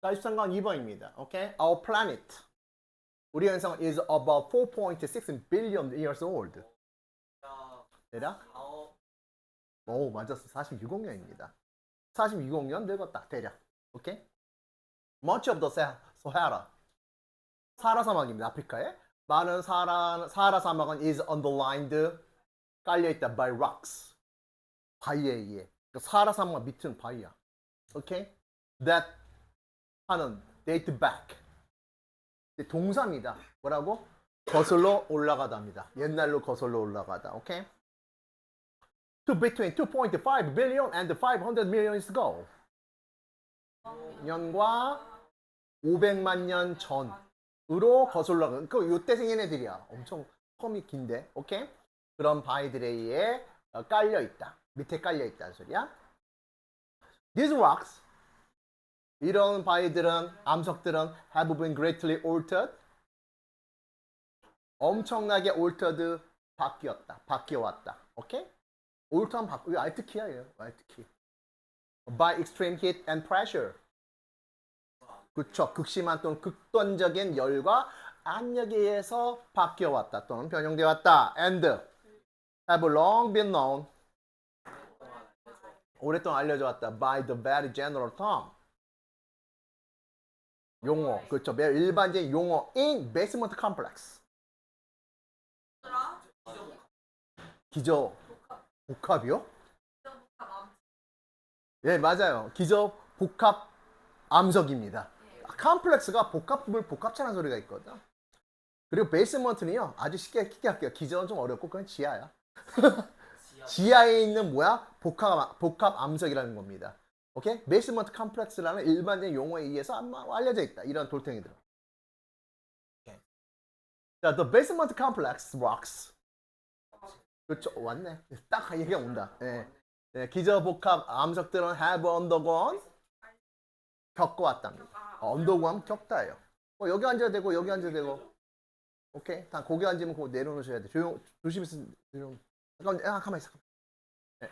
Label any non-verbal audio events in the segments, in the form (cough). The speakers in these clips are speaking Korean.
자, 13번 2번입니다. 오케이? Our planet. 우리 행성 is about 4.6 billion years old. 대략? 오, 맞았어. 46억년입니다. 46억년 늙었다. 대략. 오케이? Much of the Sa- Sahara. 사하라 사막입니다. 아프리카에. 많은 사하라, 사하라 사막은 is underlined 깔려있다 by rocks. 바위에 의해. 그 사하라 사막 밑은 바위야. 오케이? That 하는 date back. 동사입니다. 뭐라고? 거슬러 올라가다입니다. 옛날로 거슬러 올라가다. 오케이? To between 2.5 billion and 500 million years ago. 년과 500만 년 전으로 거슬러 가. 그 요때 생긴 애들이야. 엄청 텀이 긴데. 오케이? 그런 바위들에 의해 어, 깔려 있다. 밑에 깔려 있다는 소리야. These rocks 이런 바위들은 암석들은 have been greatly altered. 엄청나게 altered 바뀌었다. 바뀌어왔다. 오케이? alter한 바뀌 이거 알트 키야 얘. 알트 키. by extreme heat and pressure. 그쵸. 극심한 또는 극단적인 열과 압력에 의해서 바뀌어왔다 또는 변형되어 왔다. and have long been known. 오랫동안 알려져 왔다. by the very general term. 용어, 그렇죠. 매우 일반적인 용어 in basement complex. 기저 복합이요? 예, 맞아요. 기저 복합 암석입니다. 컴플렉스가 복합물 복합체라는 소리가 있거든. 그리고 베이스먼트는요, 아주 쉽게 쉽게 할게요. 기저는 좀 어렵고 그건 지하야. (laughs) 지하에 있는 뭐야? 복합 복합 암석이라는 겁니다. 오케이? 베이스먼트 컴플렉스라는 일반적인 용어에 의해서 아마 알려져 있다. 이런 돌덩이들. 오케이. 자, the basement complex rocks. 그렇죠. 왔네. 딱 얘기가 온다. 예. 예, 기저복합 암석들은 have undergone 겪어왔답니다. 어, undergone 겪다예요. 어, 여기 앉아야 되고 여기 앉아야 되고. 오케이. 다 고개 앉으면 그거 내려놓으셔야 돼. 조용 조심해서 조용. 잠깐 아, 가만 있어. 예.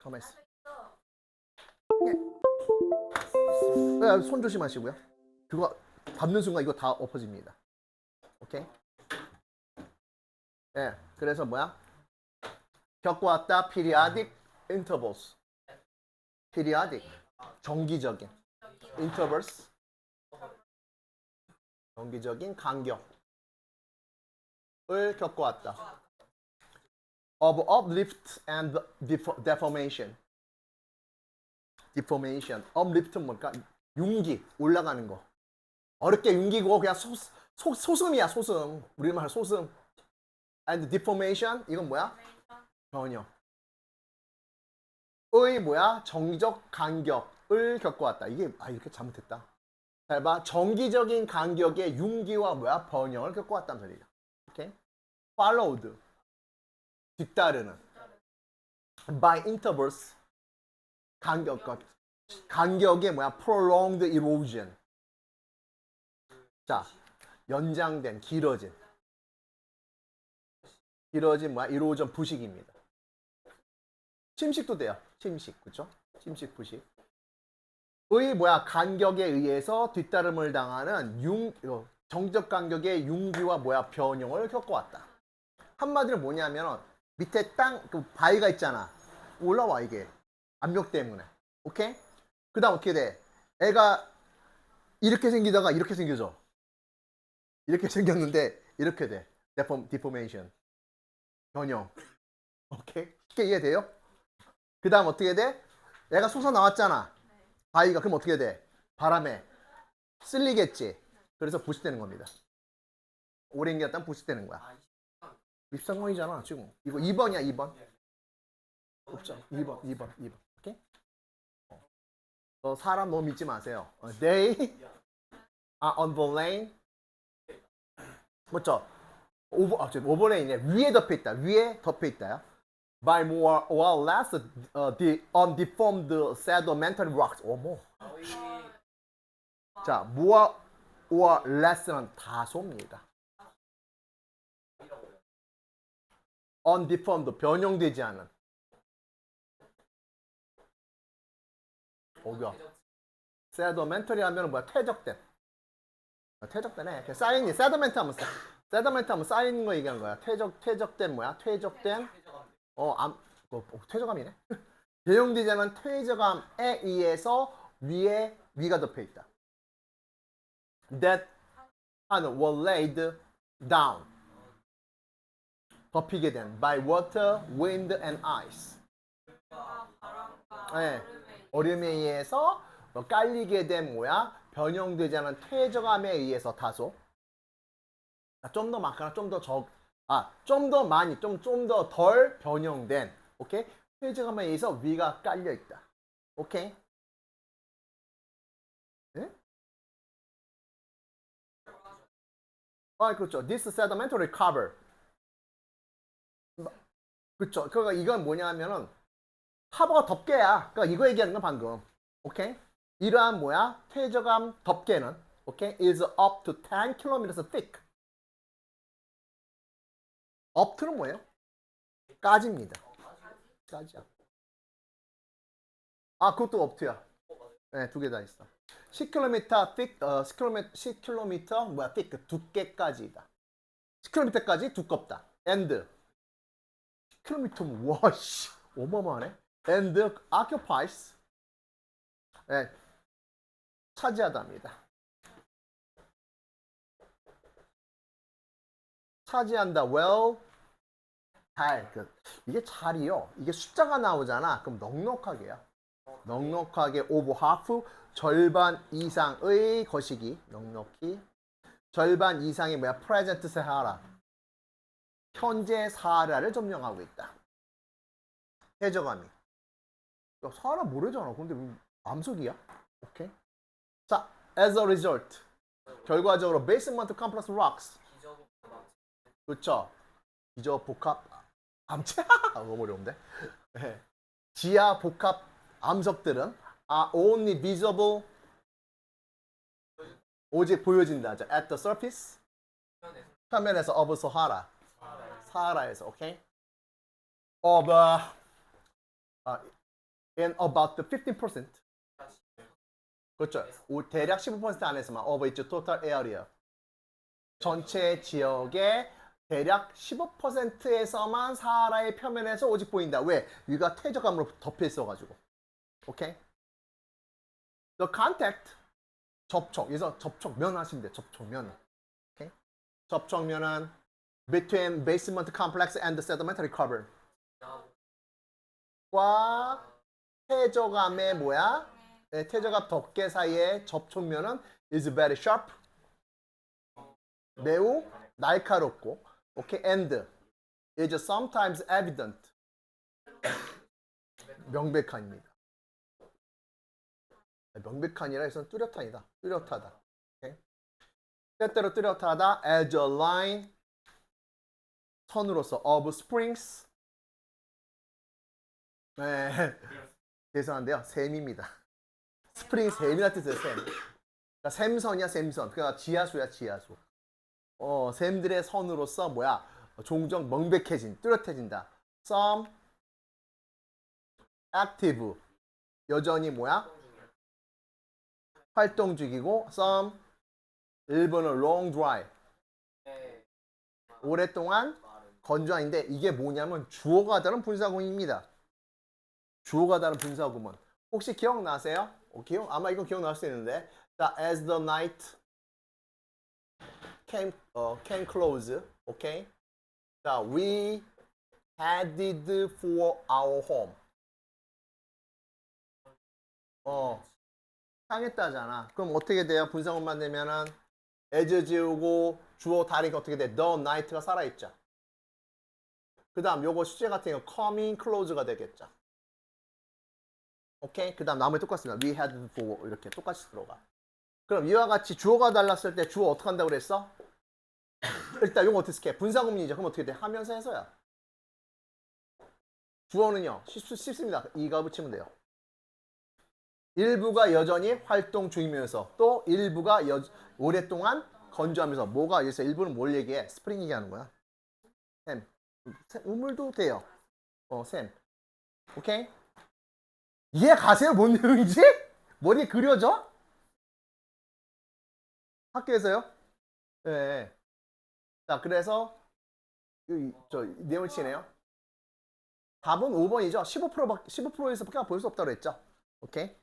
가만 있어. 예, 손 조심하시고요. 그거 밟는 순간 이거 다 엎어집니다. 오케이? 예, 그래서 뭐야? 겪어왔다 periodic intervals. periodic 정기적인 intervals 정기적인 간격을 겪어왔다. of uplift and deformation. uplift는 뭘까? 융기, 올라가는 거. 어렵게 융기고 그냥 소, 소, 소슴이야, 소슴. 우리말 소슴. and deformation 이건 뭐야? 변형. 의 뭐야? 정적 간격을 겪어왔다. 이게 아 이렇게 잘못했다. 잘 봐. 정기적인 간격의 융기와 뭐야? 번영을 겪어왔다는 소리야. 오케이? followed. 뒤따르는. by intervals. 간격, 간격의 뭐야? prolonged erosion. 자, 연장된, 길어진. 길어진 뭐야? erosion 부식입니다. 침식도 돼요. 침식, 그죠? 침식, 부식. 의 뭐야? 간격에 의해서 뒤따름을 당하는 융, 어, 정적 간격의 융기와 뭐야? 변형을 겪어왔다. 한마디로 뭐냐면 밑에 땅, 그 바위가 있잖아. 올라와, 이게. 압력 때문에. 오케이? 그 다음 어떻게 돼? 애가 이렇게 생기다가 이렇게 생겨져. 이렇게 (laughs) 생겼는데 이렇게 돼. 디폼, 디포메이션. 변형. 오케이? 쉽게 이해돼요? 그 다음 어떻게 돼? 얘가 솟아 나왔잖아. 바위가 그럼 어떻게 돼? 바람에 쓸리겠지. 그래서 부식되는 겁니다. 오래 생겼다면 부식되는 거야. 입상권이잖아 지금. 이거 2번이야 2번. 없죠. 2번 2번 2번. 어, 사람 너무 믿지 마세요. 어, they are on the lane. 맞죠? 오버, 아, 저 오버레인에 위에 덮여 있다. 위에 덮여 있다요. By more or less uh, the undeformed sedimentary rocks. 어머. 자, more or less는 다소입니다. undeformed 변형되지 않은. 어가 sedimentary 하면 뭐야? 퇴적된. 아, 퇴적되네. 그 쌓인이 세더멘트 하면 쌓- 세더멘트 하면 쌓이는 거 얘기하는 거야. 퇴적 퇴적된 뭐야? 퇴적된 어, 암, 어, 어, 퇴적암이네. (laughs) 대용되지 않은 퇴적암에 의해서 위에 위가 덮여 있다. That 하는 were laid down. 덮이게 된 by water, wind and ice. 네, 얼음에 의해서 뭐 깔리게 된 뭐야? 변형되지 않은 퇴적암에 의해서 다소 좀 더 많거나 좀 더 적, 아, 좀 더 많이, 좀, 좀 더 덜 변형된, 오케이? 퇴적암에 의해서 위가 깔려 있다. 오케이? 네? 아, 그렇죠. This sedimentary cover. 그렇죠. 그러니까 이건 뭐냐면은 하버가 덮개야. 그러니까 이거 얘기하는 건 방금. 오케이? 이러한 뭐야? 퇴적암 덮개는 오케이? is up to 10 km thick. up to는 뭐예요? 까지입니다. 까지야. 아, 그것도 up to야. 네, 두 개 다 있어. 10km thick, 어, 10km, 10km 뭐야? thick 두께까지다. 10km까지 두껍다. and 10km 와 씨. 어마어마하네. And occupies 네, 차지하답니다. 차지한다. well 잘. 그, 이게 잘이요. 이게 숫자가 나오잖아. 그럼 넉넉하게요. 넉넉하게 over half 절반 이상의 거시기 넉넉히 절반 이상이 뭐야? present 사하라. 현재 사하라를 점령하고 있다. 해적함이. 야, 사하라 모르잖아. 근데 왜 암석이야? 오케이. 자, as a result. 결과적으로 basement complex rocks. 그렇죠. 기저 복합 암체 아, 너무 어려운데. 네. 지하 복합 암석들은 are only visible 오직 보여진다. 자, at the surface 표면에서 of Sahara 사하라에서 오케이. of uh, uh, in about the 15% 그렇죠. 오- 대략 15% 안에서만 of its total area 전체 지역의 대략 15%에서만 사하라의 표면에서 오직 보인다. 왜? 위가 퇴적감으로 덮여 있어가지고. 오케이? The contact 접촉. 여기서 접촉면 하시면 돼. 접촉면. 오케이? 접촉면은 between basement complex and the sedimentary cover. 과 퇴적암의 뭐야? 네, 퇴적암 덮개 사이의 접촉면은 is very sharp. 매우 날카롭고 오케이 and is sometimes evident 명백한입니다. 명백한이라 해서 뚜렷한이다. 뚜렷하다. 때때로 뚜렷하다. as a line 선으로서 of springs 네. 죄송한데요. 샘입니다. 스프링 샘이라 뜻이에요. 샘. 그러니까 샘선이야 샘선. 그러니까 지하수야 지하수. 어, 샘들의 선으로서 뭐야? 종종 명백해진, 뚜렷해진다. some active 여전히 뭐야? 활동 중이고 some 일본어 long dry 오랫동안 건조한인데 이게 뭐냐면 주어가 다른 분사구문입니다. 주어가 다른 분사구문. 혹시 기억나세요? 어, 기억 아마 이건 기억날 수 있는데 자, as the night came 어, came close, okay? 자, we headed for our home. 어, 향했다잖아. 그럼 어떻게 돼요? 분사구문만 되면은 as 지우고 주어 다리가 어떻게 돼? the night가 살아있죠. 그 다음 요거 수제 같은 거 coming close가 되겠죠. 오케이? 그 다음 나머지 똑같습니다. we headed for 이렇게 똑같이 들어가. 그럼 이와 같이 주어가 달랐을 때 주어 어떻게 한다고 그랬어? (laughs) 일단 이거 어떻게 해? 분사구문이죠. 그럼 어떻게 돼? 하면서 해서야. 주어는요. 쉽, 쉽습니다. 이가 붙이면 돼요. 일부가 여전히 활동 중이면서 또 일부가 여, 오랫동안 건조하면서 뭐가 여기서 일부는 뭘 얘기해? 스프링 얘기하는 거야. 샘. 샘, 우물도 돼요. 어, 샘. 오케이? 이해 가세요? 뭔 내용인지? 머리에 그려져? 학교에서요? 예. 네. 자, 그래서 이, 저 네온치네요. 답은 5번이죠. 15%밖에 15%에서밖에 볼 수 없다고 했죠. 오케이.